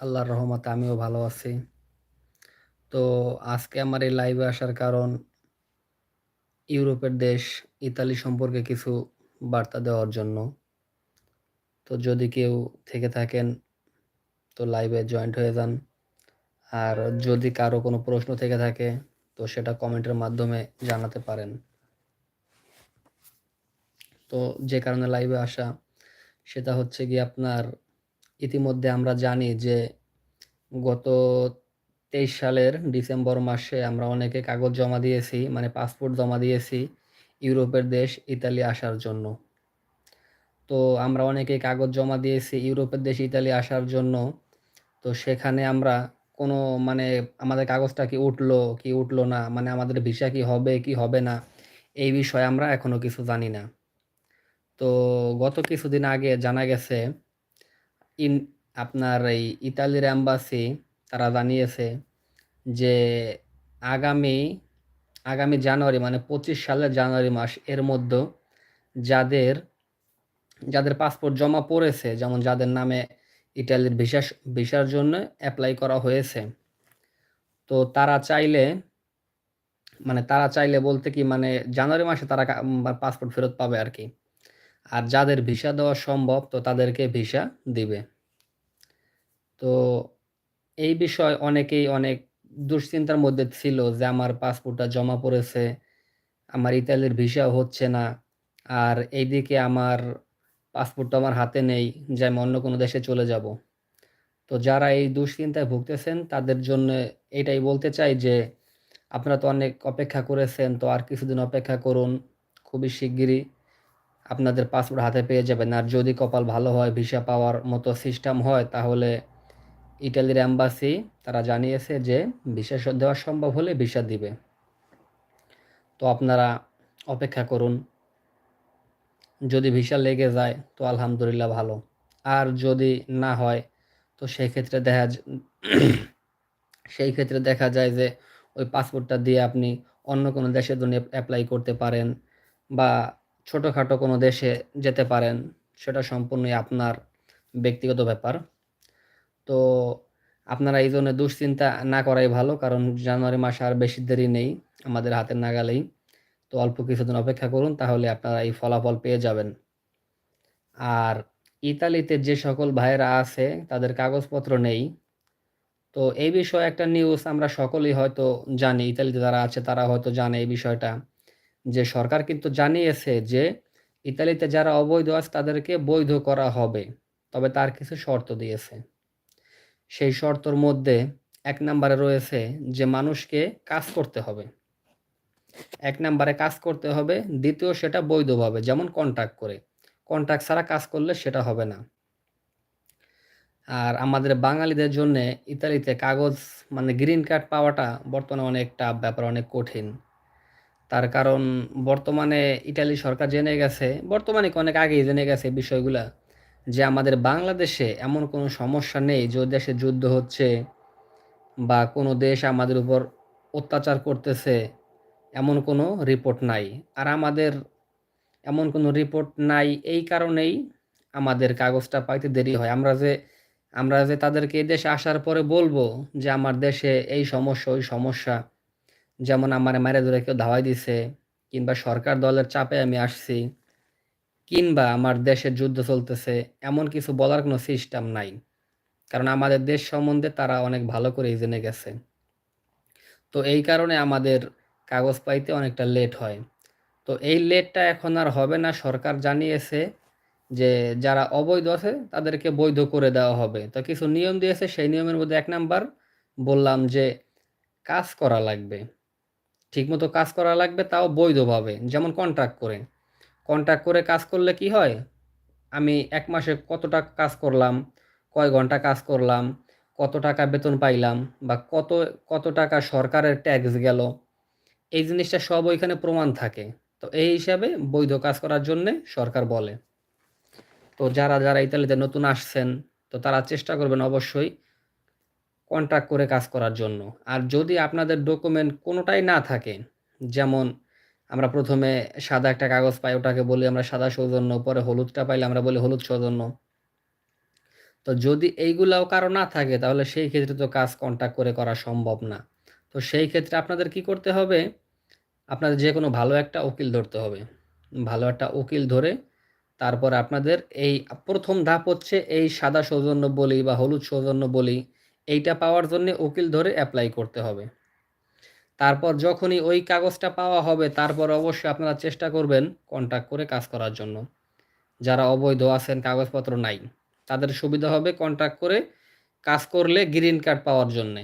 আল্লাহর রহমতে আমিও ভালো আছি। তো আজকে আমার এই লাইভে আসার কারণ ইউরোপের দেশ ইতালি সম্পর্কে কিছু বার্তা দেওয়ার জন্য। তো যদি কেউ থেকে থাকেন, তো লাইভে জয়েন্ট হয়ে যান। আর যদি কারও কোনো প্রশ্ন থেকে থাকে, তো সেটা কমেন্টের মাধ্যমে জানাতে পারেন। তো যে কারণে লাইভে আসা, সেটা হচ্ছে কি আপনার ইতিমধ্যে আমরা জানি যে গত ২৩ সালের ডিসেম্বর মাসে আমরা অনেকে কাগজ জমা দিয়েছি মানে পাসপোর্ট জমা দিয়েছি ইউরোপের দেশ ইতালি আসার জন্য। তো আমরা অনেকে কাগজ জমা দিয়েছি ইউরোপের দেশ ইতালি আসার জন্য। তো সেখানে আমরা কোনো মানে আমাদের কাগজটা কি উঠল, কি উঠল না, মানে আমাদের ভিসা কি হবে, কি হবে না, এই বিষয়ে আমরা এখনও কিছু জানি না। তো গত কিছুদিন আগে জানা গেছে ইন আপনার এই ইতালির অ্যাম্বাসি তারা জানিয়েছে যে আগামী, আগামী জানুয়ারি মানে ২৫ সালের জানুয়ারি মাস এর মধ্যে যাদের, যাদের পাসপোর্ট জমা পড়েছে যেমন যাদের নামে ইটালির ভিসা ভিসার জন্য অ্যাপ্লাই করা হয়েছে। তো তারা চাইলে মানে তারা চাইলে বলতে কি মানে জানুয়ারি মাসে তারা পাসপোর্ট ফেরত পাবে আরকি। আর যাদের ভিসা দেওয়া সম্ভব তো তাদেরকে ভিসা দিবে। তো এই বিষয়ে অনেকেই অনেক দুশ্চিন্তার মধ্যে ছিল যে আমার পাসপোর্টটা জমা পড়েছে, আমার ইতালির ভিসাও হচ্ছে না। আর এইদিকে আমার পাসপোর্টটা আমার হাতে নেই যে আমি অন্য কোনো দেশে চলে যাব। তো যারা এই দুশ্চিন্তায় ভুগতেছেন তাদের জন্যে এটাই বলতে চাই যে আপনারা তো অনেক অপেক্ষা করেছেন তো আর কিছুদিন অপেক্ষা করুন। খুবই শিগগিরই আপনাদের পাসপোর্ট হাতে পেয়ে যাবেন। আর যদি কপাল ভালো হয় ভিসা পাওয়ার মতো সিস্টেম হয়, তাহলে ইটালির অ্যাম্বাসি তারা জানিয়েছে যে ভিসা দেওয়া সম্ভব হলে ভিসা দিবে। তো আপনারা অপেক্ষা করুন। যদি ভিসা লেগে যায়, তো আলহামদুলিল্লাহ ভালো। আর যদি না হয়, তো সেক্ষেত্রে দেখা সেই ক্ষেত্রে দেখা যায় যে ওই পাসপোর্টটা দিয়ে আপনি অন্য কোনো দেশের জন্য অ্যাপ্লাই করতে পারেন বা ছোটখাটো কোনো দেশে যেতে পারেন। সেটা সম্পূর্ণই আপনার ব্যক্তিগত ব্যাপার। তো আপনারা এই জন্য দুশ্চিন্তা না করাই ভালো। কারণ জানুয়ারি মাসে আর বেশি দেরি নেই আমাদের হাতের নাগালেই। তো অল্প কিছুদিন অপেক্ষা করুন, তাহলে আপনারা এই ফলাফল পেয়ে যাবেন। আর ইতালিতে যে সকল ভাইয়েরা আছে, তাদের কাগজপত্র নেই। তো এই বিষয়ে একটা নিউজ আমরা সকলেই হয়তো জানি। ইতালিতে যারা আছে তারা হয়তো জানে এই বিষয়টা। যে সরকার কিন্তু জানিয়েছে যে ইতালিতে যারা অবৈধ আছে তাদেরকে বৈধ করা হবে। তবে তার কিছু শর্ত দিয়েছে। সেই শর্তর মধ্যে এক নাম্বারে রয়েছে যে মানুষকে কাজ করতে হবে। এক নাম্বারে কাজ করতে হবে। দ্বিতীয় সেটা বৈধভাবে যেমন কন্ট্রাক্ট করে। কন্ট্রাক্ট ছাড়া কাজ করলে সেটা হবে না। আর আমাদের বাঙালিদের জন্যে ইতালিতে কাগজ মানে গ্রিন কার্ড পাওয়াটা বর্তমানে অনেকটা ব্যাপার, অনেক কঠিন। তার কারণ বর্তমানে ইটালি সরকার জেনে গেছে, বর্তমানে অনেক আগেই জেনে গেছে বিষয়গুলা যে আমাদের বাংলাদেশে এমন কোনো সমস্যা নেই যে দেশে যুদ্ধ হচ্ছে বা কোনো দেশ আমাদের উপর অত্যাচার করতেছে, এমন কোনো রিপোর্ট নাই। আর আমাদের এমন কোনো রিপোর্ট নাই এই কারণেই আমাদের কাগজটা পাইতে দেরি হয়। আমরা যে আমরা যে তাদেরকে দেশে আসার পরে বলব যে আমার দেশে এই সমস্যা, ওই সমস্যা। যেমন আমার মাইরা ধইরা কেউ ধাওয়াই দিছে, কিংবা সরকার দলের চাপে আমি আসছি। কিংবা আমার দেশে যুদ্ধ চলতেছে, এমন কিছু বলার কোনো সিস্টেম নাই। কারণ আমাদের দেশ সম্বন্ধে তারা অনেক ভালো করেই জেনে গেছে। তো এই কারণে আমাদের কাগজ পাইতে অনেকটা লেট হয়। তো এই লেটটা এখন আর হবে না। সরকার জানিয়েছে যে যারা অবৈধ আছে তাদেরকে বৈধ করে দেওয়া হবে। তো কিছু নিয়ম দিয়েছে, সেই নিয়মের মধ্যে এক নাম্বার বললাম যে কাজ করা লাগবে। ঠিকমতো কাজ করা লাগবে তাও বৈধভাবে। যেমন কন্ট্রাক্ট করে। কন্ট্রাক্ট করে কাজ করলে কি হয়? আমি এক মাসে কত টাকা কাজ করলাম, কয় ঘণ্টা কাজ করলাম, কত টাকা বেতন পাইলাম বা কত, কত টাকা সরকারের ট্যাক্স গেল। এই জিনিসটা সব ওইখানে প্রমাণ থাকে। তো এই হিসাবে বৈধ কাজ করার জন্যে সরকার বলে। তো যারা, যারা ইতালিতে নতুন আসছেন তো তারা চেষ্টা করবেন অবশ্যই কন্ট্রাক্ট করে কাজ করার জন্য। আর যদি আপনাদের ডকুমেন্ট কোনোটাই না থাকে, যেমন আমরা প্রথমে সাদা একটা কাগজ পাই ওটাকে বলি আমরা সাদা সৌজন্য, পরে হলুদটা পাইলে আমরা বলি হলুদ সৌজন্য। তো যদি এইগুলাও কারও না থাকে তাহলে সেই ক্ষেত্রে তো কাজ কন্ট্যাক্ট করে করা সম্ভব না তো সেই ক্ষেত্রে আপনাদের কি করতে হবে আপনাদের যে কোনো ভালো একটা উকিল ধরতে হবে ভালো একটা উকিল ধরে তারপর আপনাদের এই প্রথম ধাপ হচ্ছে এই সাদা সৌজন্য বলি বা হলুদ সৌজন্য বলি এইটা পাওয়ার জন্য উকিল ধরে অ্যাপ্লাই করতে হবে। তারপর যখনই ওই কাগজটা পাওয়া হবে, তারপর অবশ্যই আপনারা চেষ্টা করবেন কন্ট্যাক্ট করে কাজ করার জন্য। যারা অবৈধ আছেন, কাগজপত্র নাই, তাদের সুবিধা হবে কন্ট্যাক্ট করে কাজ করলে গ্রিন কার্ড পাওয়ার জন্যে।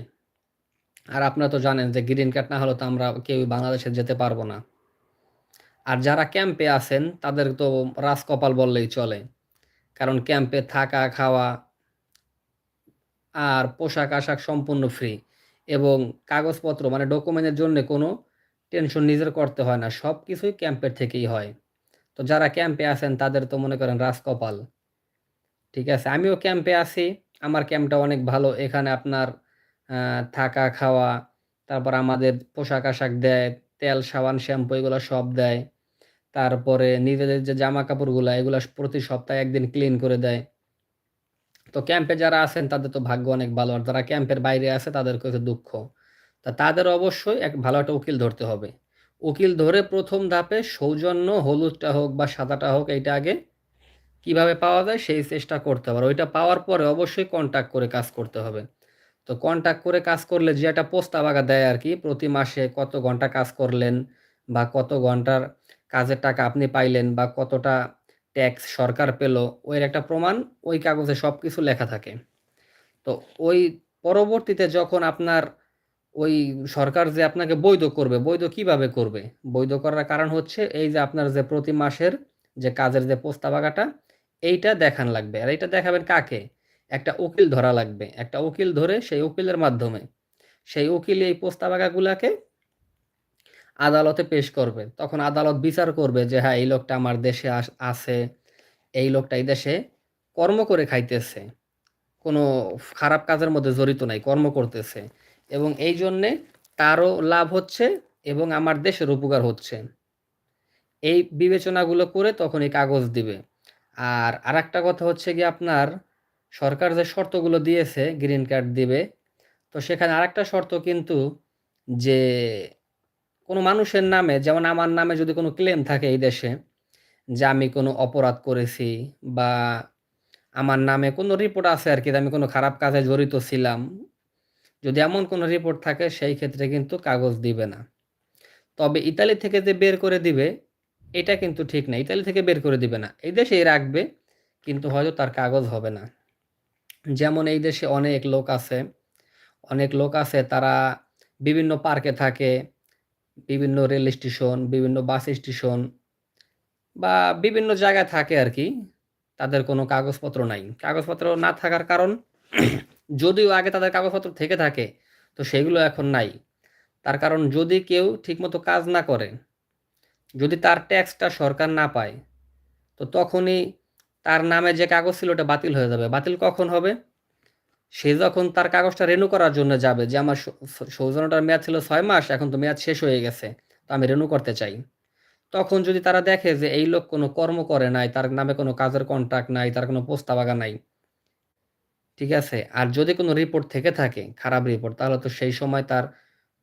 আর আপনারা তো জানেন যে গ্রিন কার্ড না হলে তো আমরা কেউ বাংলাদেশে যেতে পারব না। আর যারা ক্যাম্পে আছেন, তাদের তো রাজকপাল বললেই চলে। কারণ ক্যাম্পে থাকা, খাওয়া আর পোশাক আশাক সম্পূর্ণ ফ্রি এবং কাগজপত্র মানে ডকুমেন্টের জন্য কোনো টেনশন নিজের করতে হয় না সব কিছুই ক্যাম্পের থেকেই হয়। তো যারা ক্যাম্পে আছেন তাদের তো মনে করেন রাজকপাল ঠিক আছে? আমিও ক্যাম্পে আছি, আমার ক্যাম্পটা অনেক ভালো। এখানে আপনার থাকা, খাওয়া, তারপর আমাদের পোশাক আশাক দেয়, তেল, সাবান, শ্যাম্পু এগুলো সব দেয়। তারপরে নিজেদের যে জামা কাপড়গুলো এগুলো প্রতি সপ্তাহে একদিন ক্লিন করে দেয়। তো ক্যাম্পে যারা আছেন, তাদের তো ভাগ্য অনেক ভালো। আর যারা ক্যাম্পের বাইরে আছে তাদের কাছে দুঃখ। তা তাদের অবশ্যই এক ভালো একটা উকিল ধরতে হবে। উকিল ধরে প্রথম ধাপে সৌজন্য হলুদটা হোক বা সাদাটা হোক, এইটা আগে কীভাবে পাওয়া যায়, সেই চেষ্টা করতে হবে। ওইটা পাওয়ার পরে অবশ্যই কন্ট্যাক্ট করে কাজ করতে হবে। তো কন্ট্যাক্ট করে কাজ করলে যে একটা প্রস্তাব আগা দেয় আর কি, প্রতি মাসে কত ঘণ্টা কাজ করলেন বা কত ঘণ্টার কাজের টাকা আপনি পাইলেন বা কতটা ট্যাক্স সরকার পেল ওই একটা প্রমাণ, ওই কাগজে সব কিছু লেখা থাকে। তো ওই পরবর্তীতে যখন আপনার ওই সরকার যে আপনাকে বৈধ করবে, বৈধ কীভাবে করবে? বৈধ করার কারণ হচ্ছে এই যে আপনার যে প্রতি মাসের যে কাজের যে প্রস্তাবাগাটা, এইটা দেখান লাগবে। আর এইটা দেখাবেন কাকে? একটা উকিল ধরা লাগবে। একটা উকিল ধরে সেই উকিলের মাধ্যমে। সেই উকিল এই প্রস্তাবাগাগুলাকে আদালতে পেশ করবে। তখন আদালত বিচার করবে যে হ্যাঁ এই লোকটা আমার দেশে আছে, এই লোকটা এই দেশে কর্ম করে খাইতেছে। কোনো খারাপ কাজের মধ্যে জড়িত নাই, কর্ম করতেছে। এবং এই জন্যে তারও লাভ হচ্ছে এবং আমার দেশের উপকার হচ্ছে। এই বিবেচনাগুলো করে তখন এই কাগজ দিবে। আর আর একটা কথা হচ্ছে কি আপনার সরকার যে শর্তগুলো দিয়েছে, গ্রিন কার্ড দিবে, তো সেখানে আরেকটা শর্ত কিন্তু যে কোনো মানুষের নামে, যেমন আমার নামে যদি কোনো ক্লেম থাকে এই দেশে, যে আমি কোনো অপরাধ করেছি বা আমার নামে কোনো রিপোর্ট আছে আর কি আমি কোনো খারাপ কাজে জড়িত ছিলাম, যদি এমন কোনো রিপোর্ট থাকে, সেই ক্ষেত্রে কিন্তু কাগজ দিবে না। তবে ইতালি থেকে যে বের করে দিবে, এটা কিন্তু ঠিক না। ইতালি থেকে বের করে দিবে না। এই দেশেই রাখবে, কিন্তু হয়তো তার কাগজ হবে না। যেমন এই দেশে অনেক লোক আছে, অনেক লোক আছে, তারা বিভিন্ন পার্কে থাকে বিভিন্ন রেল স্টেশন বিভিন্ন বাস স্টেশন বা বিভিন্ন জায়গায় থাকে আর কি তাদের কোনো কাগজপত্র নাই। কাগজপত্র না থাকার কারণ যদিও আগে তাদের কাগজপত্র থেকে থাকে, তো সেগুলো এখন নাই। তার কারণ যদি কেউ ঠিকমতো কাজ না করে, যদি তার ট্যাক্সটা সরকার না পায়, তো তখনই তার নামে যে কাগজ ছিল ওটা বাতিল হয়ে যাবে। বাতিল কখন হবে? সে যখন তার কাগজটা রেনু করার জন্য যাবে, যে আমার সৌজন্যটার মেয়াদ ছিল ছয় মাস, এখন তো মেয়াদ শেষ হয়ে গেছে, তো আমি রেনু করতে চাই। তখন যদি তারা দেখে যে এই লোক কোনো কর্ম করে নাই, তার নামে কোনো কাজের কন্ট্রাক্ট নাই, তার কোনো প্রস্তাবাগা নাই, ঠিক আছে? আর যদি কোনো রিপোর্ট থেকে থাকে, খারাপ রিপোর্ট তাহলে তো সেই সময় তার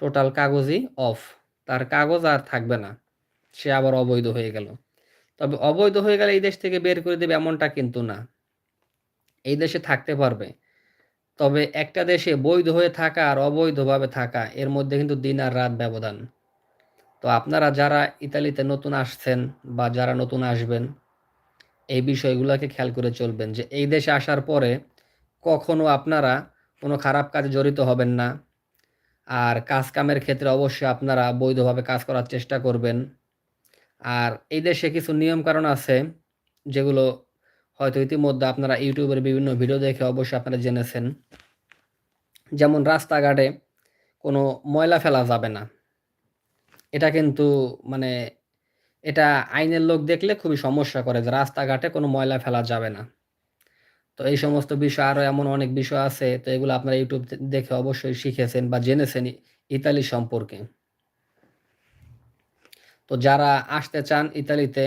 টোটাল কাগজই অফ তার কাগজ আর থাকবে না, সে আবার অবৈধ হয়ে গেল। তবে অবৈধ হয়ে গেলে এই দেশ থেকে বের করে দেবে এমনটা কিন্তু না। এই দেশে থাকতে পারবে তবে একটা দেশে বৈধ হয়ে থাকা আর অবৈধভাবে থাকা, এর মধ্যে কিন্তু দিন আর রাত ব্যবধান। তো আপনারা যারা ইতালিতে নতুন আসছেন বা যারা নতুন আসবেন, এই বিষয়গুলোকে খেয়াল করে চলবেন যে এই দেশে আসার পরে কখনো আপনারা কোনো খারাপ কাজে জড়িত হবেন না। আর কাজ কামের ক্ষেত্রে অবশ্যই আপনারা বৈধভাবে কাজ করার চেষ্টা করবেন। আর এই দেশে কিছু নিয়মকানুন আছে, যেগুলো হয়তো ইতিমধ্যে আপনারা ইউটিউবের বিভিন্ন ভিডিও দেখে অবশ্যই আপনারা জেনেছেন। যেমন রাস্তাঘাটে কোনো ময়লা ফেলা যাবে না। এটা কিন্তু মানে এটা আইনের লোক দেখলে খুবই সমস্যা করে যে রাস্তাঘাটে কোনো ময়লা ফেলা যাবে না। তো এই সমস্ত বিষয় আরও এমন অনেক বিষয় আছে, তো এগুলো আপনারা ইউটিউব দেখে অবশ্যই শিখেছেন বা জেনেছেন ইতালি সম্পর্কে। তো যারা আসতে চান ইতালিতে,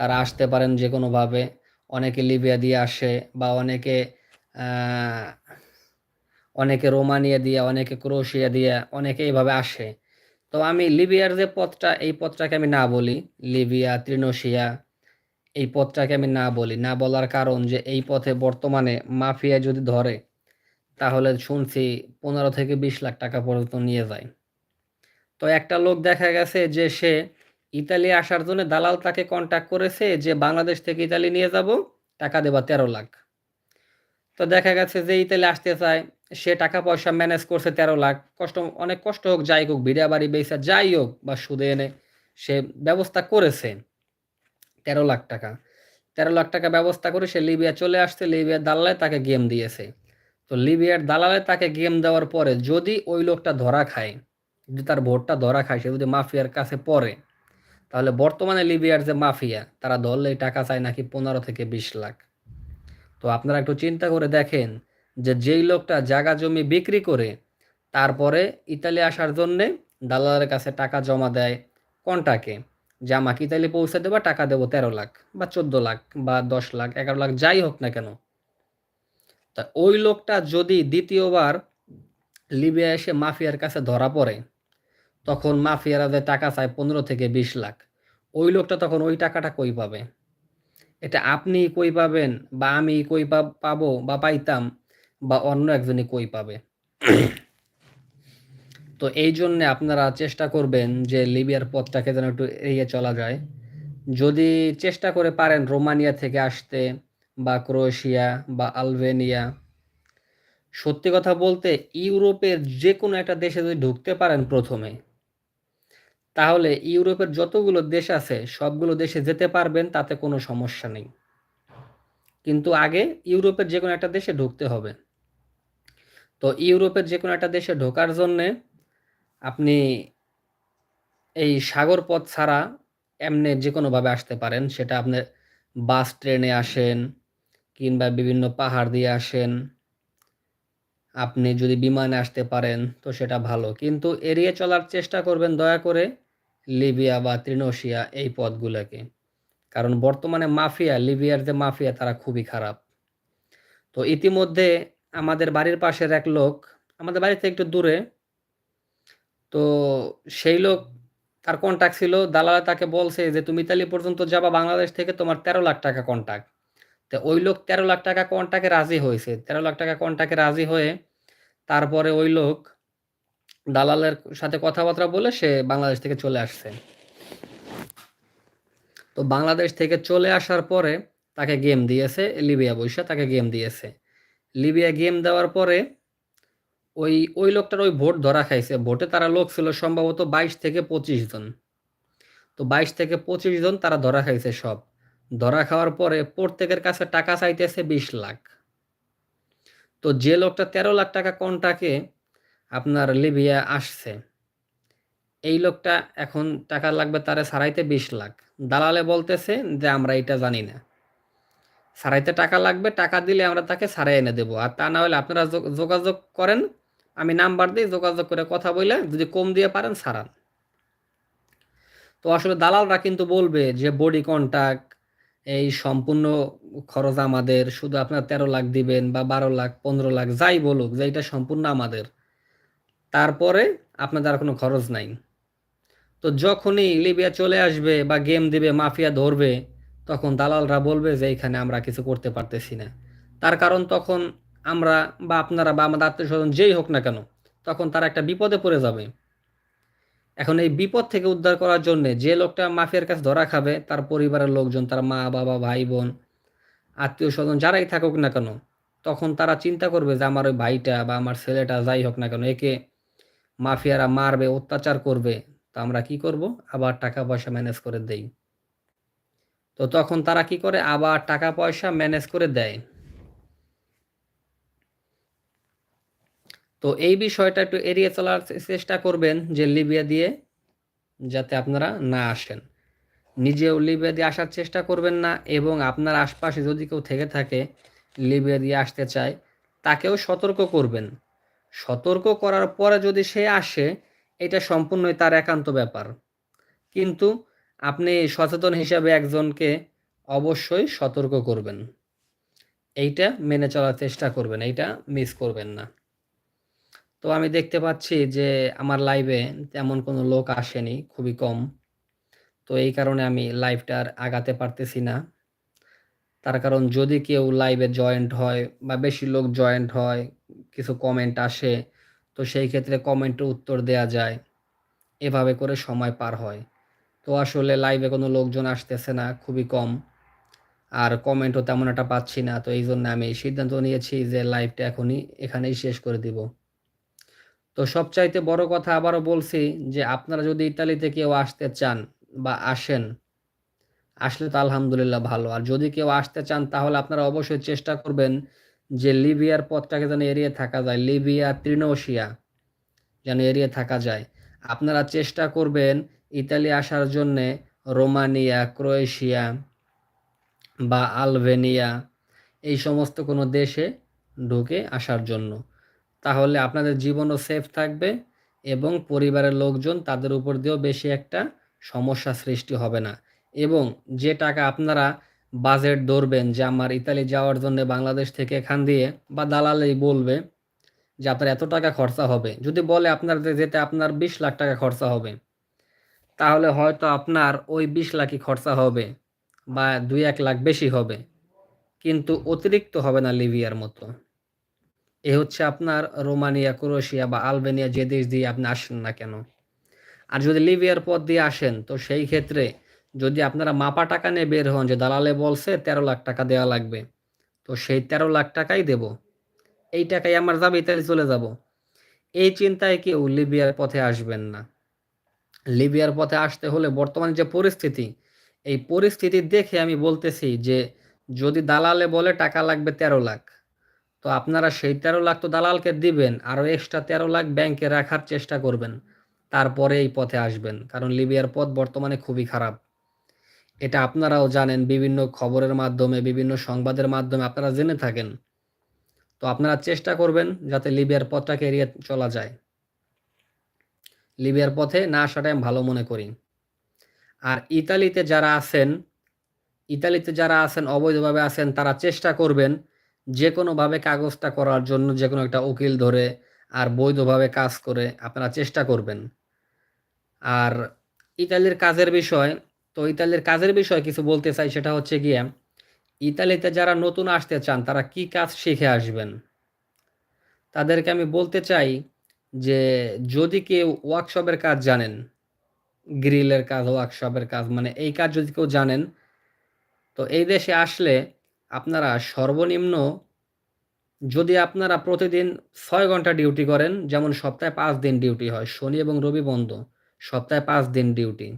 তারা আসতে পারেন যে কোনোভাবে অনেকে লিবিয়া দিয়ে আসে বা অনেকে অনেকে রোমানিয়া দিয়ে, অনেকে ক্রোয়েশিয়া দিয়ে, অনেকে এইভাবে আসে। তো আমি লিবিয়ার যে পথটা, এই পথটাকে আমি না বলি। লিবিয়া, ত্রিনশিয়া, এই পথটাকে আমি না বলি। না বলার কারণ যে এই পথে বর্তমানে মাফিয়া যদি ধরে, তাহলে শুনছি পনেরো থেকে বিশ লাখ টাকা পর্যন্ত নিয়ে যায়। তো একটা লোক দেখা গেছে যে সে ইতালি আসার জন্য দালাল তাকে কন্ট্যাক্ট করেছে যে, বাংলাদেশ থেকে ইতালি নিয়ে যাব, টাকা দেবা তেরো লাখ। তো দেখা গেছে যে, ইতালি আসতে চায়, সে টাকা পয়সা ম্যানেজ করছে তেরো লাখ। কষ্ট, অনেক কষ্ট হোক, যাই হোক ভিড়া বাড়ি বেসা যাই হোক, বা সুদে এনে সে ব্যবস্থা করেছে তেরো লাখ টাকা। তেরো লাখ টাকা ব্যবস্থা করে সে লিবিয়া চলে আসছে, লিবিয়ার দালালে তাকে গেম দিয়েছে। তো লিবিয়ার দালালে তাকে গেম দেওয়ার পরে যদি ওই লোকটা ধরা খায়, যদি তার ভোটটা ধরা খায়, সে যদি মাফিয়ার কাছে পড়ে তাহলে বর্তমানে লিবিয়ার যে মাফিয়া, তারা ধরলেই টাকা চায় নাকি পনেরো থেকে বিশ লাখ। তো আপনারা একটু চিন্তা করে দেখেন যে যেই লোকটা জায়গা জমি বিক্রি করে, তারপরে ইতালি আসার জন্যে দালালের কাছে টাকা জমা দেয় কোনটাকে? যে আমাকে ইতালি পৌঁছে দেবা, টাকা দেবো তেরো লাখ বা চোদ্দ লাখ বা দশ লাখ, এগারো লাখ, যাই হোক না কেন। তা ওই লোকটা যদি দ্বিতীয়বার লিবিয়া এসে মাফিয়ার কাছে ধরা পড়ে তখন মাফিয়ারা যে টাকা চায় পনেরো থেকে বিশ লাখ, ওই লোকটা তখন ওই টাকাটা কই পাবে? এটা আপনি কই পাবেন বা আমি কই পাবো বা পাইতাম বা অন্য একজনই কই পাবে? তো এই জন্য আপনারা চেষ্টা করবেন যে লিবিয়ার পথটাকে যেন একটু এড়িয়ে চলা যায়। যদি চেষ্টা করে পারেন রোমানিয়া থেকে আসতে বা ক্রোয়েশিয়া বা আলবেনিয়া। সত্যি কথা বলতে ইউরোপের যে কোনো একটা দেশে যদি ঢুকতে পারেন প্রথমে তাহলে ইউরোপের যতগুলো দেশ আছে, সবগুলো দেশে যেতে পারবেন, তাতে কোনো সমস্যা নেই। কিন্তু আগে ইউরোপের যে কোনো একটা দেশে ঢুকতে হবে। তো ইউরোপের যে কোনো একটা দেশে ঢোকার জন্যে আপনি এই সাগর পথ ছাড়া এমনি যে কোনোভাবে আসতে পারেন। সেটা আপনি বাস ট্রেনে আসেন কিংবা বিভিন্ন পাহাড় দিয়ে আসেন। আপনি যদি বিমানে আসতে পারেন, তো সেটা ভালো। কিন্তু এড়িয়ে চলার চেষ্টা করবেন, দয়া করে লিবিয়া বা ত্রিনশিয়া এই পদগুলোকে। কারণ বর্তমানে মাফিয়া, লিবিয়ার যে মাফিয়া, তারা খুবই খারাপ। তো ইতিমধ্যে আমাদের বাড়ির পাশের এক লোক, আমাদের বাড়িতে একটু দূরে, তো সেই লোক, তার কন্ট্যাক্ট ছিল। দালালে তাকে বলছে যে, তুমি ইতালি পর্যন্ত যাবা বাংলাদেশ থেকে, তোমার তেরো লাখ টাকা কন্ট্যাক্ট তো ওই লোক তেরো লাখ টাকা কন্ট্যাক্টে রাজি হয়েছে। তেরো লাখ টাকা কন্ট্যাক্টে রাজি হয়ে তারপরে ওই লোক দালালের সাথে কথাবার্তা বলে সে বাংলাদেশ থেকে চলে আসছে। তো বাংলাদেশ থেকে চলে আসার পরে তাকে গেম দিয়েছে, লিবিয়া বৈশা তাকে গেম দিয়েছে। লিবিয়া গেম দেওয়ার পরে ওই ওই লোকটার ওই ভোট ধরা খাইছে। ভোটে তারা লোক ছিল সম্ভবত বাইশ থেকে পঁচিশ জন। তো বাইশ থেকে পঁচিশ জন তারা ধরা খাইছে সব। ধরা খাওয়ার পরে প্রত্যেকের কাছে টাকা চাইতেছে বিশ লাখ। তো যে লোকটা তেরো লাখ টাকা কোনটাকে আপনার লিবিয়া আসছে। এই লোকটা এখন টাকা লাগবে তারে সারাইতে বিশ লাখ। দালালে বলতেছে যে, আমরা এটা জানি না। সারাইতে টাকা লাগবে, টাকা দিলে আমরা তাকে সারাই এনে দেবো। আর তা না হলে আপনারা যোগাযোগ করেন, আমি নাম্বার দিই, যোগাযোগ করে কথা বলে যদি কম দিয়ে পারেন, সারান। তো আসলে দালালরা কিন্তু বলবে যে, বডি কন্ট্যাক্ট এই সম্পূর্ণ খরচ আমাদের। শুধু আপনার তেরো লাখ দিবেন বা বারো লাখ, পনেরো লাখ, যাই বলুক, যে এটা সম্পূর্ণ আমাদের। তারপরে আপনাদের আর কোনো খরচ নাই। তো যখনই লিবিয়া চলে আসবে বা গেম দিবে, মাফিয়া ধরবে, তখন দালালরা বলবে যে এখানে আমরা কিছু করতে পারতেছি না। তার কারণ তখন আমরা বা আপনারা বা আমাদের আত্মীয় স্বজন যেই হোক না কেন, তখন তারা একটা বিপদে পড়ে যাবে। এখন এই বিপদ থেকে উদ্ধার করার জন্য যে লোকটা মাফিয়ার কাছে ধরা খাবে, তার পরিবারের লোকজন, তার মা, বাবা, ভাই, বোন আত্মীয় স্বজন যারাই থাকুক না কেন, তখন তারা চিন্তা করবে যে আমার ওই ভাইটা বা আমার ছেলেটা যাই হোক না কেন, একে মাফিয়ারা মারবে, অত্যাচার করবে, তো আমরা কি করব? আবার টাকা পয়সা ম্যানেজ করে দেই। তো তখন তারা কি করে? আবার টাকা পয়সা ম্যানেজ করে দেয়। তো এই বিষয়টা একটু এড়িয়ে চলার চেষ্টা করবেন যে লিবিয়া দিয়ে যাতে আপনারা না আসেন। নিজেও লিবিয়া দিয়ে আসার চেষ্টা করবেন না এবং আপনার আশপাশে যদি কেউ থেকে থাকে, লিবিয়া দিয়ে আসতে চায়, তাকেও সতর্ক করবেন। সতর্ক করার পরে যদি সে আসে, এটা সম্পূর্ণই তার একান্ত ব্যাপার। কিন্তু আপনি সচেতন হিসাবে একজনকে অবশ্যই সতর্ক করবেন। এইটা মেনে চলার চেষ্টা করবেন, এইটা মিস করবেন না। তো আমি দেখতে পাচ্ছি যে আমার লাইভে তেমন কোনো লোক আসেনি, খুবই কম। তো এই কারণে আমি লাইভটা আর আগাতে পারতেছি না। তার কারণ যদি কেউ লাইভে জয়েন্ট হয় বা বেশি লোক জয়েন্ট হয়, কিছু কমেন্ট আসে, তো সেই ক্ষেত্রে কমেন্টের উত্তর দেয়া যায়। এভাবে করে সময় পার হয়। তো আসলে লাইভে কোনো লোকজন আসতেছে না, খুবই কম। আর কমেন্টও তেমন একটা পাচ্ছি না, তো এই জন্য আমি সিদ্ধান্ত নিয়েছি যে লাইভটা এখনই, এখানেই শেষ করে দিব। তো সবচাইতে বড় কথা আবারও বলছি যে আপনারা যদি ইতালিতে কেউ আসতে চান বা আসেন আসলে তো আলহামদুলিল্লাহ ভালো। আর যদি কেউ আসতে চান, তাহলে আপনারা অবশ্যই চেষ্টা করবেন যে লিবিয়ার পথটাকে যেন এড়িয়ে থাকা যায়, লিবিয়া তৃণোশিয়া যেন এড়িয়ে থাকা যায়। আপনারা চেষ্টা করবেন ইতালি আসার জন্যে রোমানিয়া, ক্রোয়েশিয়া বা আলবেনিয়া এই সমস্ত কোনো দেশে ঢুকে আসার জন্য। তাহলে আপনাদের জীবনও সেফ থাকবে এবং পরিবারের লোকজন তাদের উপর দিয়েও বেশি একটা সমস্যা সৃষ্টি হবে না। এবং যে টাকা আপনারা বাজেট ধরবেন যে আমার ইতালি যাওয়ার জন্য বাংলাদেশ থেকে এখান দিয়ে বা দালালেই বলবে যে আপনার এত টাকা খরচা হবে। যদি বলে আপনার যেতে আপনার বিশ লাখ টাকা খরচা হবে, তাহলে হয়তো আপনার ওই বিশ লাখই খরচা হবে বা দুই এক লাখ বেশি হবে। কিন্তু অতিরিক্ত হবে না লিবিয়ার মতো। এ হচ্ছে আপনার রোমানিয়া, ক্রোয়েশিয়া বা আলবেনিয়া যে দেশ দিয়ে আপনি আসেন না কেন। আর যদি লিবিয়ার পথ দিয়ে আসেন, তো সেই ক্ষেত্রে যদি আপনারা মাপা টাকা নিয়ে বের হন যে দালালে বলছে তেরো লাখ টাকা দেওয়া লাগবে, তো সেই তেরো লাখ টাকাই দেব। এই টাকাই আমার যাবে ইতালি চলে যাব। এই চিন্তায় কেউ লিবিয়ার পথে আসবেন না। লিবিয়ার পথে আসতে হলে বর্তমানে যে পরিস্থিতি, এই পরিস্থিতি দেখে আমি বলতেছি যে যদি দালালে বলে টাকা লাগবে তেরো লাখ, তো আপনারা সেই তেরো লাখ তো দালালকে দিবেন, আরও এক্সট্রা তেরো লাখ ব্যাংকে রাখার চেষ্টা করবেন, তারপরে এই পথে আসবেন, কারণ লিবিয়ার পথ বর্তমানে খুবই খারাপ। এটা আপনারাও জানেন, বিভিন্ন খবরের মাধ্যমে, বিভিন্ন সংবাদের মাধ্যমে আপনারা জেনে থাকেন। তো আপনারা চেষ্টা করবেন যাতে লিবিয়ার পথটাকে এড়িয়ে চলা যায়। লিবিয়ার পথে না আসাটাই আমি ভালো মনে করি। আর ইতালিতে যারা আছেন, ইতালিতে যারা আছেন, অবৈধভাবে আছেন, তারা চেষ্টা করবেন যে কোনোভাবে কাগজটা করার জন্য যে কোনো একটা উকিল ধরে আর বৈধভাবে কাজ করে আপনারা চেষ্টা করবেন। আর ইতালির কাজের বিষয় তো ইতালির কাজের বিষয়ে কিছু বলতে চাই, সেটা হচ্ছে গিয়ে, ইতালিতে যারা নতুন আসতে চান, তারা কি কাজ শিখে আসবেন? তাদেরকে আমি বলতে চাই যে, যদি কেউ ওয়ার্কশপের কাজ জানেন গ্রিলের কাজ ওয়ার্কশপের কাজ মানে এই কাজ যদি কেউ জানেন, তো এই দেশে আসলে আপনারা সর্বনিম্ন যদি আপনারা প্রতিদিন ছয় ঘণ্টা ডিউটি করেন, যেমন সপ্তাহে পাঁচ দিন ডিউটি হয়, শনি এবং রবি বন্ধ, সপ্তাহে পাঁচ দিন ডিউটি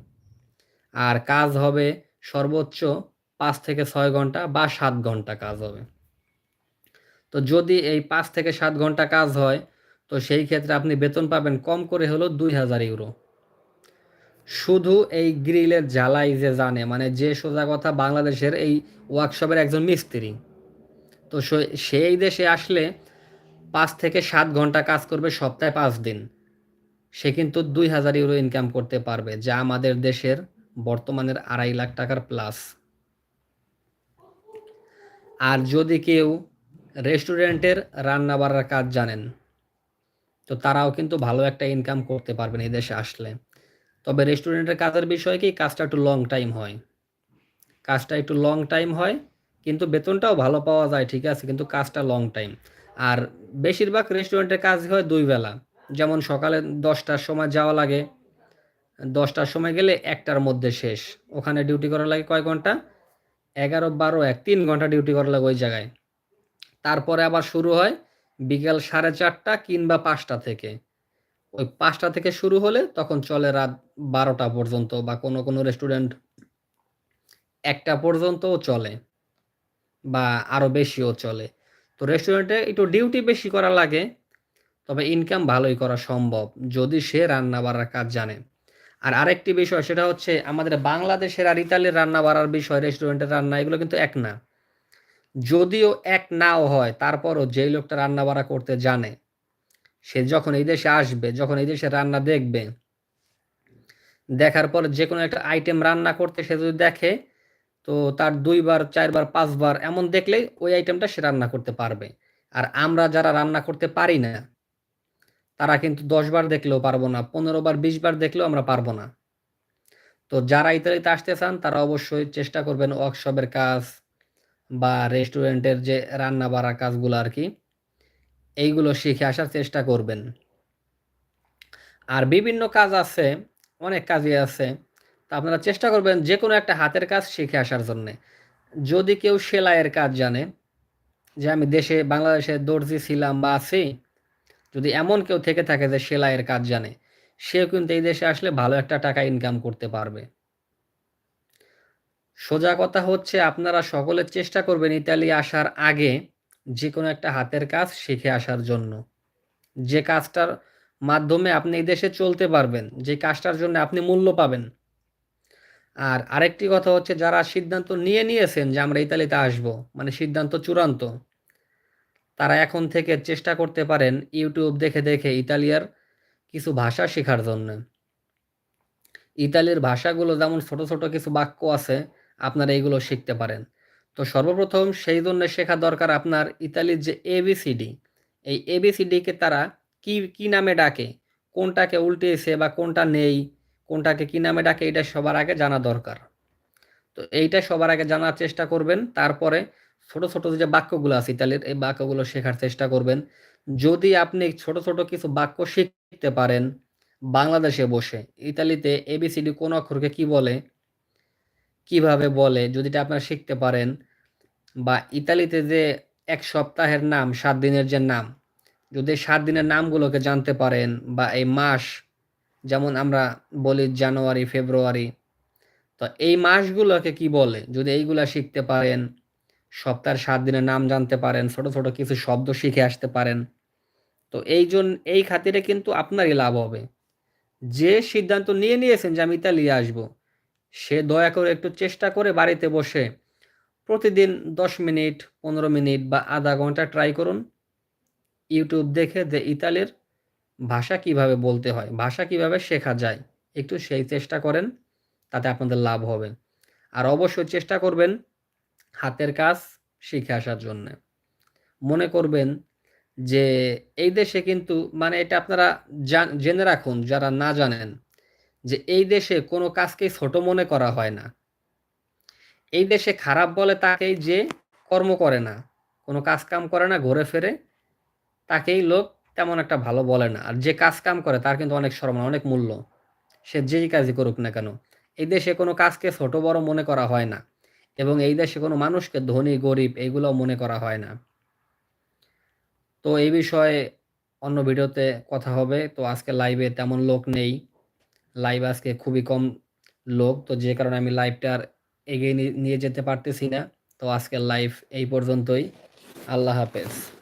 আর কাজ হবে সর্বোচ্চ পাঁচ থেকে ছয় ঘণ্টা বা সাত ঘণ্টা কাজ হবে। তো যদি এই পাঁচ থেকে সাত ঘণ্টা কাজ হয়, তো সেই ক্ষেত্রে আপনি বেতন পাবেন কম করে হলো দুই হাজার ইউরো। শুধু এই গ্রিলের জ্বালাই যে জানে মানে যে সোজা কথা বাংলাদেশের এই ওয়ার্কশপের একজন মিস্ত্রি, তো সেই দেশে আসলে পাঁচ থেকে সাত ঘণ্টা কাজ করবে সপ্তাহে পাঁচ দিন। সে কিন্তু দুই হাজার ইউরো ইনকাম করতে পারবে, যা আমাদের দেশের বর্তমানের আড়াই লাখ টাকার প্লাস আর যদি কেউ রেস্টুরেন্টের রান্না বাড়ার কাজ জানেন, তো তারাও কিন্তু ভালো একটা ইনকাম করতে পারবেন এই দেশে আসলে। তবে রেস্টুরেন্টের কাজের বিষয় কি কাজটা একটু লং টাইম হয়? কাজটা একটু লং টাইম হয়, কিন্তু বেতনটাও ভালো পাওয়া যায়, ঠিক আছে, কিন্তু কাজটা লং টাইম আর বেশিরভাগ রেস্টুরেন্টের কাজ হয় দুই বেলা। যেমন সকালে দশটার সময় যাওয়া লাগে দশটার সময় গেলে একটার মধ্যে শেষ। ওখানে ডিউটি করা লাগে কয় ঘণ্টা? এগারো, বারো, এক, তিন ঘণ্টা ডিউটি করা লাগে ওই জায়গায়। তারপরে আবার শুরু হয় বিকেল সাড়ে চারটা কিংবা পাঁচটা থেকে। ওই পাঁচটা থেকে শুরু হলে তখন চলে রাত বারোটা পর্যন্ত বা কোনো কোনো রেস্টুরেন্ট একটা পর্যন্তও চলে বা আরও বেশিও চলে। তো রেস্টুরেন্টে একটু ডিউটি বেশি করা লাগে, তবে ইনকাম ভালোই করা সম্ভব, যদি সে রান্না বাড়ার কাজ জানে। আর আরেকটি বিষয় সেটা হচ্ছে আমাদের বাংলাদেশের আর ইতালির রান্না বাড়ার বিষয় রেস্টুরেন্টের রান্না এগুলো কিন্তু এক না যদিও এক নাও হয় তারপরও যেই লোকটা রান্না বাড়া করতে জানে সে যখন এই দেশে আসবে যখন এই দেশে রান্না দেখবে দেখার পর যে কোনো একটা আইটেম রান্না করতে সে যদি দেখে তো তার ২ বার, ৪ বার, ৫ বার এমন দেখলেই ওই আইটেমটা সে রান্না করতে পারবে। আর আমরা যারা রান্না করতে পারি না, তারা কিন্তু ১০ বার দেখলেও পারব না। ১৫ বার, ২০ বার দেখলেও আমরা পারব না। তো যারা ইতালিতে আসতে চান তারা অবশ্যই চেষ্টা করবেন ওয়ার্কশপের কাজ বা রেস্টুরেন্টের যে রান্না-বাড়ার কাজগুলো আর কি এইগুলো শিখে আসার চেষ্টা করবেন। আর বিভিন্ন কাজ আছে, অনেক কাজই আছে। তা আপনারা চেষ্টা করবেন যে কোনো একটা হাতের কাজ শিখে আসার জন্যে। যদি কেউ সেলাইয়ের কাজ জানে, যে আমি দেশে বাংলাদেশে দর্জি ছিলাম বা আছি, যদি এমন কেউ থেকে থাকে যে সেলাইয়ের কাজ জানে, সেও কিন্তু এই দেশে আসলে ভালো একটা টাকা ইনকাম করতে পারবে। সোজা কথা হচ্ছে আপনারা সকলে চেষ্টা করবেন ইতালি আসার আগে যে কোনো একটা হাতের কাজ শিখে আসার জন্য। যে কাজটার মাধ্যমে আপনি এই দেশে চলতে পারবেন, যে কাজটার জন্য আপনি মূল্য পাবেন। আর আরেকটি কথা হচ্ছে যারা সিদ্ধান্ত নিয়ে নিয়েছেন যে আমরা ইতালিতে আসব, মানে সিদ্ধান্ত চূড়ান্ত। তারা এখন থেকে চেষ্টা করতে পারেন ইউটিউব দেখে, দেখে ইতালিয়ার কিছু ভাষা শেখার জন্যে। ইতালির ভাষাগুলো যেমন ছোট, ছোট কিছু বাক্য আছে, আপনারা এইগুলো শিখতে পারেন। তো সর্বপ্রথম সেই জন্য শেখা দরকার আপনার ইতালির যে এবিসিডি এই ABCD কে তারা কি, কি নামে ডাকে, কোনটাকে উল্টিয়েছে বা কোনটা নেই, কোনটাকে কি নামে ডাকে এটা সবার আগে জানা দরকার। তো এইটা সবার আগে জানার চেষ্টা করবেন। তারপরে ছোট, ছোট যে বাক্যগুলো আছে ইতালির, এই বাক্যগুলো শেখার চেষ্টা করবেন। যদি আপনি ছোট, ছোট কিছু বাক্য শিখতে পারেন বাংলাদেশে বসে, ইতালিতে এবিসিডি কোন অক্ষরকে কি বলে, কীভাবে বলে, যদি এটা আপনারা শিখতে পারেন বা ইতালিতে যে এক সপ্তাহের নাম, সাত দিনের যে নাম, যদি সাত দিনের নামগুলোকে জানতে পারেন বা এই মাস, যেমন আমরা বলি জানুয়ারি, ফেব্রুয়ারি, তো এই মাসগুলোকে কি বলে, যদি এইগুলা শিখতে পারেন, সপ্তাহের সাত দিনের নাম জানতে পারেন, ছোট, ছোট কিছু শব্দ শিখে আসতে পারেন, তো এইজন এই খাতিরে কিন্তু আপনারই লাভ হবে। যে সিদ্ধান্ত নিয়ে নিয়েছেন যে আমি ইতালি আসব, সে দয়া করে একটু চেষ্টা করে বাড়িতে বসে প্রতিদিন ১০ মিনিট, ১৫ মিনিট বা আধা ঘণ্টা ট্রাই করুন। ইউটিউব দেখে যে ইতালির ভাষা কীভাবে বলতে হয়, ভাষা কীভাবে শেখা যায়, একটু সেই চেষ্টা করেন, তাতে আপনাদের লাভ হবে। আর অবশ্যই চেষ্টা করবেন হাতের কাজ শিখে আসার জন্যে। মনে করবেন যে এই দেশে কিন্তু মানে এটা আপনারা জান রাখুন যারা না জানেন, যে এই দেশে কোনো কাজকেই ছোট মনে করা হয় না। এই দেশে খারাপ বলে তাকেই যে কর্ম করে না, কোনো কাজ-কাম করে না, ঘুরে ফেরে, তাকেই লোক তেমন একটা ভালো বলে না। আর যে কাজ-কাম করে তার কিন্তু অনেক সম্মান, অনেক মূল্য। সে যেই কাজই করুক না কেন। এই দেশে কোনো কাজকে ছোট বড় মনে করা হয় না এবং এই দেশে কোনো মানুষকে ধনী, গরিব এইগুলোও মনে করা হয় না। তো এই বিষয়ে অন্য ভিডিওতে কথা হবে। তো আজকে লাইভে তেমন লোক নেই। লাইভ আজকে খুবই কম লোক। তো যে কারণে আমি লাইভটা আর এগিয়ে নিয়ে যেতে পারতেছি না। তো আজকের লাইভ এই পর্যন্তই। আল্লাহ হাফেজ।